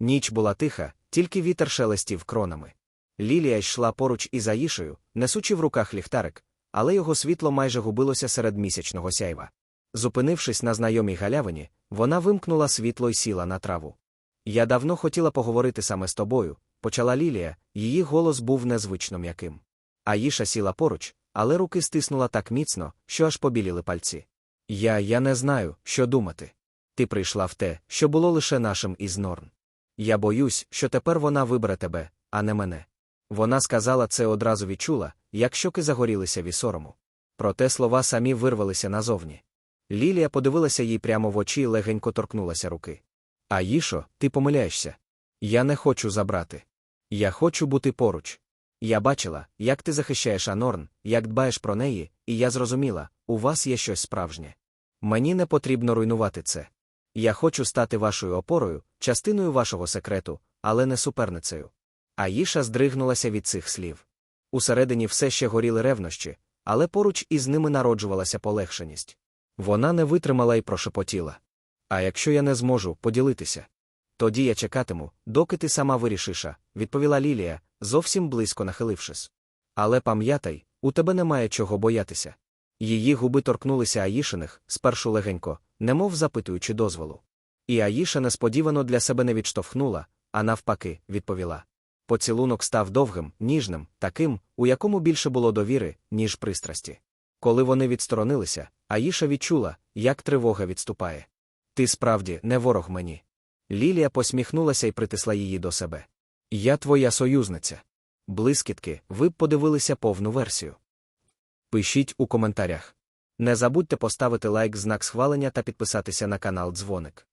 Ніч була тиха, тільки вітер шелестів кронами. Лілія йшла поруч із Аїшею, несучи в руках ліхтарик, але його світло майже губилося серед місячного сяйва. Зупинившись на знайомій галявині, вона вимкнула світло й сіла на траву. Я давно хотіла поговорити саме з тобою, почала Лілія, її голос був незвично м'яким. Аїша сіла поруч, але руки стиснула так міцно, що аж побіліли пальці. Я я не знаю, що думати. Ти прийшла в те, що було лише нашим із Норн. Я боюсь, що тепер вона вибере тебе, а не мене. Вона сказала це одразу відчула, як щоки загорілися від сорому. Проте слова самі вирвалися назовні. Лілія подивилася їй прямо в очі і легенько торкнулася руки. Аїшо, ти помиляєшся. Я не хочу забрати. Я хочу бути поруч. Я бачила, як ти захищаєш Анорн, як дбаєш про неї, і я зрозуміла, у вас є щось справжнє. Мені не потрібно руйнувати це. Я хочу стати вашою опорою, частиною вашого секрету, але не суперницею. Аїша здригнулася від цих слів. Усередині все ще горіли ревнощі, але поруч із ними народжувалася полегшеність. Вона не витримала і прошепотіла. А якщо я не зможу поділитися? Тоді я чекатиму, доки ти сама вирішиш, відповіла Лілія, зовсім близько нахилившись. Але пам'ятай, у тебе немає чого боятися. Її губи торкнулися Аїшиних, спершу легенько, немов запитуючи дозволу. І Аїша несподівано для себе не відштовхнула, а навпаки, відповіла. Поцілунок став довгим, ніжним, таким, у якому більше було довіри, ніж пристрасті. Коли вони відсторонилися, Аїша відчула, як тривога відступає. Ти справді не ворог мені. Лілія посміхнулася і притисла її до себе. Я твоя союзниця. Блискітки, ви б подивилися повну версію. Пишіть у коментарях. Не забудьте поставити лайк знак схвалення та підписатися на канал Дзвоник.